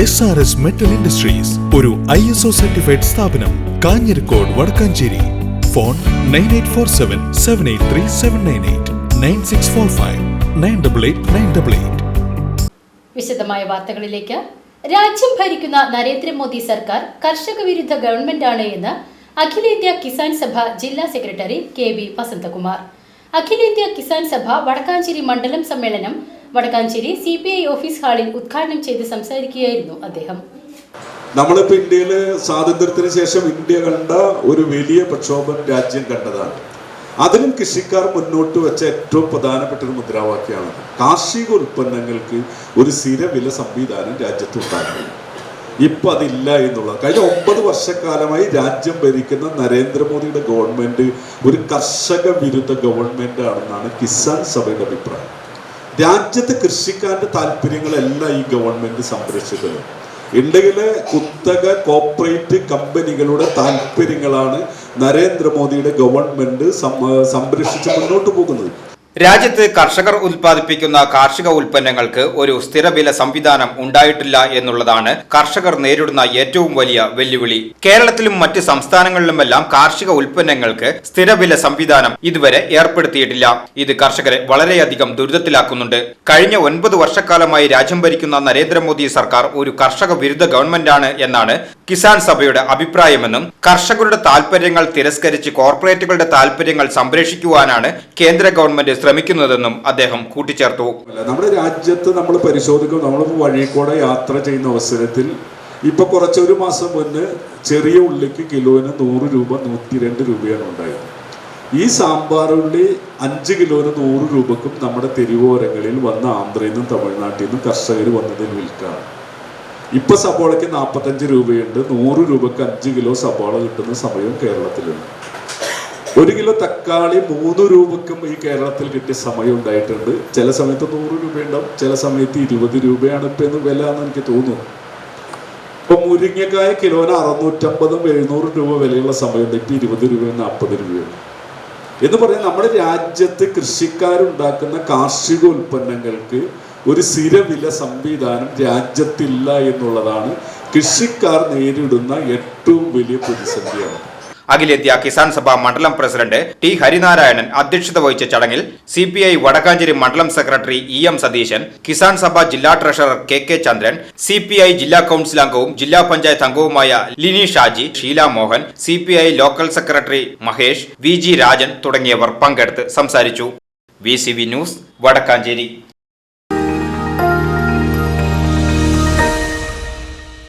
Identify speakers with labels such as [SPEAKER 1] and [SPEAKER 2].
[SPEAKER 1] S R S metal industries ഒരു I S O certified സ്ഥാപനം Kanjirakode Vadakkanchery. Phone nine eight four seven seven eight three seven nine eight nine six four five nine double eight nine double eight
[SPEAKER 2] വിശദമായ വാർത്തകളിലേക്ക്. രാജ്യം ഭരിക്കുന്ന നരേന്ദ്രമോദി സർക്കാർ കർഷക വിരുദ്ധ ഗവൺമെന്റാണ് എന്ന് അഖിലേന്ത്യാ കിസാൻ സഭ ജില്ലാ സെക്രട്ടറി കെ വി വസന്തകുമാർ. അഖിലേന്ത്യാ കിസാൻ സഭ വടക്കാഞ്ചേരി മണ്ഡലം സമ്മേളനം Vadakkanchery C P I office ഹാളിൽ ഉദ്ഘാടനം ചെയ്ത് സംസാരിക്കുകയായിരുന്നു അദ്ദേഹം.
[SPEAKER 3] നമ്മളിപ്പോൾ ഇന്ത്യയിൽ സ്വാതന്ത്ര്യത്തിന് ശേഷം ഇന്ത്യ കണ്ട ഒരു വലിയ പ്രക്ഷോഭം രാജ്യം കണ്ടതാണ്. അതിനും കൃഷിക്കാർ മുന്നോട്ട് വെച്ച ഏറ്റവും പ്രധാനപ്പെട്ട ഒരു മുദ്രാവാക്യമാണ്. കാർഷിക ഉൽപ്പന്നങ്ങൾക്ക് ഒരു സ്ഥിരവില സംവിധാനം സംവിധാനം രാജ്യത്തുണ്ടാകും ഇപ്പം അതില്ല എന്നുള്ളത്. കഴിഞ്ഞ ഒമ്പത് വർഷക്കാലമായി രാജ്യം ഭരിക്കുന്ന നരേന്ദ്രമോദിയുടെ ഗവൺമെന്റ് ഒരു കർഷക വിരുദ്ധ ഗവൺമെന്റ് ആണെന്നാണ് കിസാൻ സഭയുടെ അഭിപ്രായം. രാജ്യത്തെ കൃഷിക്കാരുടെ താല്പര്യങ്ങളെല്ലാം ഈ ഗവൺമെന്റ് സംരക്ഷിക്കുന്നത് ഇന്ത്യയിലെ കുത്തക കോപ്പറേറ്റ് കമ്പനികളുടെ താല്പര്യങ്ങളാണ് നരേന്ദ്രമോദിയുടെ ഗവൺമെന്റ് സംരക്ഷിച്ച് മുന്നോട്ട് പോകുന്നത്.
[SPEAKER 4] രാജ്യത്ത് കർഷകർ ഉൽപ്പാദിപ്പിക്കുന്ന കാർഷിക ഉൽപ്പന്നങ്ങൾക്ക് ഒരു സ്ഥിരവില സംവിധാനം ഉണ്ടായിട്ടില്ല എന്നുള്ളതാണ് കർഷകർ നേരിടുന്ന ഏറ്റവും വലിയ വെല്ലുവിളി. കേരളത്തിലും മറ്റ് സംസ്ഥാനങ്ങളിലുമെല്ലാം കാർഷിക ഉൽപ്പന്നങ്ങൾക്ക് സ്ഥിരവില സംവിധാനം ഇതുവരെ ഏർപ്പെടുത്തിയിട്ടില്ല. ഇത് കർഷകരെ വളരെയധികം ദുരിതത്തിലാക്കുന്നുണ്ട്. കഴിഞ്ഞ ഒൻപത് വർഷക്കാലമായി രാജ്യം ഭരിക്കുന്ന നരേന്ദ്രമോദി സർക്കാർ ഒരു കർഷക വിരുദ്ധ ഗവൺമെന്റാണ് എന്നാണ് കിസാൻ സഭയുടെ അഭിപ്രായമെന്നും കർഷകരുടെ താൽപര്യങ്ങൾ തിരസ്കരിച്ച് കോർപ്പറേറ്റുകളുടെ താൽപര്യങ്ങൾ സംരക്ഷിക്കുവാനാണ് കേന്ദ്ര ഗവൺമെന്റ് ശ്രമിക്കുന്നതെന്നും അദ്ദേഹം കൂട്ടിച്ചേർത്തു.
[SPEAKER 3] നമ്മുടെ രാജ്യത്ത് നമ്മൾ പരിശോധിക്കും നമ്മളിപ്പോൾ വഴിക്കൂടെ യാത്ര ചെയ്യുന്ന അവസരത്തിൽ ഇപ്പൊ കുറച്ചൊരു മാസം മുന്നേ ചെറിയ ഉള്ളിക്ക് കിലോന് നൂറ് രൂപ നൂറ്റി രണ്ട് രൂപയാണ് ഉണ്ടായത്. ഈ സാമ്പാർ ഉള്ളി അഞ്ച് കിലോന് നൂറ് രൂപക്കും നമ്മുടെ തെരുവോരങ്ങളിൽ വന്ന ആന്ധ്രയിൽ നിന്നും തമിഴ്നാട്ടിൽ നിന്നും കർഷകർ വന്നതിൽ വിൽക്കാണ് ഇപ്പൊ സബോളയ്ക്ക് നാൽപ്പത്തഞ്ച് രൂപയുണ്ട് നൂറ് രൂപക്ക് അഞ്ച് കിലോ സബോള കിട്ടുന്ന സമയം കേരളത്തിലുണ്ട്. ഒരു കിലോ തക്കാളി മൂന്ന് രൂപക്കും ഈ കേരളത്തിൽ കിട്ടിയ സമയം ഉണ്ടായിട്ടുണ്ട്. ചില സമയത്ത് നൂറ് രൂപയുണ്ടാവും ചില സമയത്ത് ഇരുപത് രൂപയാണ് ഇപ്പൊ എന്ന് വില എന്ന് എനിക്ക് തോന്നുന്നു. ഇപ്പൊ മുരിങ്ങക്കായ കിലോന് അറുന്നൂറ്റമ്പതും എഴുന്നൂറും രൂപ വിലയുള്ള സമയമുണ്ട് ഇപ്പൊ ഇരുപത് രൂപയും നാൽപ്പത് രൂപയാണ് എന്ന് പറഞ്ഞാൽ നമ്മുടെ രാജ്യത്ത് കൃഷിക്കാരുണ്ടാക്കുന്ന കാർഷിക ഉൽപ്പന്നങ്ങൾക്ക് ഒരു സ്ഥിരവില സംവിധാനം രാജ്യത്തില്ല എന്നുള്ളതാണ് കൃഷിക്കാർ നേരിടുന്ന ഏറ്റവും വലിയ പ്രതിസന്ധിയാണ്.
[SPEAKER 4] അഖിലേന്ത്യാ കിസാൻ സഭ മണ്ഡലം പ്രസിഡന്റ് ടി ഹരിനാരായണൻ അധ്യക്ഷത വഹിച്ച ചടങ്ങിൽ സി പി ഐ വടക്കാഞ്ചേരി മണ്ഡലം secretary E M Satheesan Kisan Sabha ജില്ലാ treasurer K K Chandran C P I ജില്ലാ കൌൺസിൽ അംഗവും ജില്ലാ പഞ്ചായത്ത് അംഗവുമായ Lini Shaji Sheela Mohan C P I local secretary Mahesh V G Rajan തുടങ്ങിയവർ പങ്കെടുത്ത് സംസാരിച്ചു. V C V news Vadakkanchery.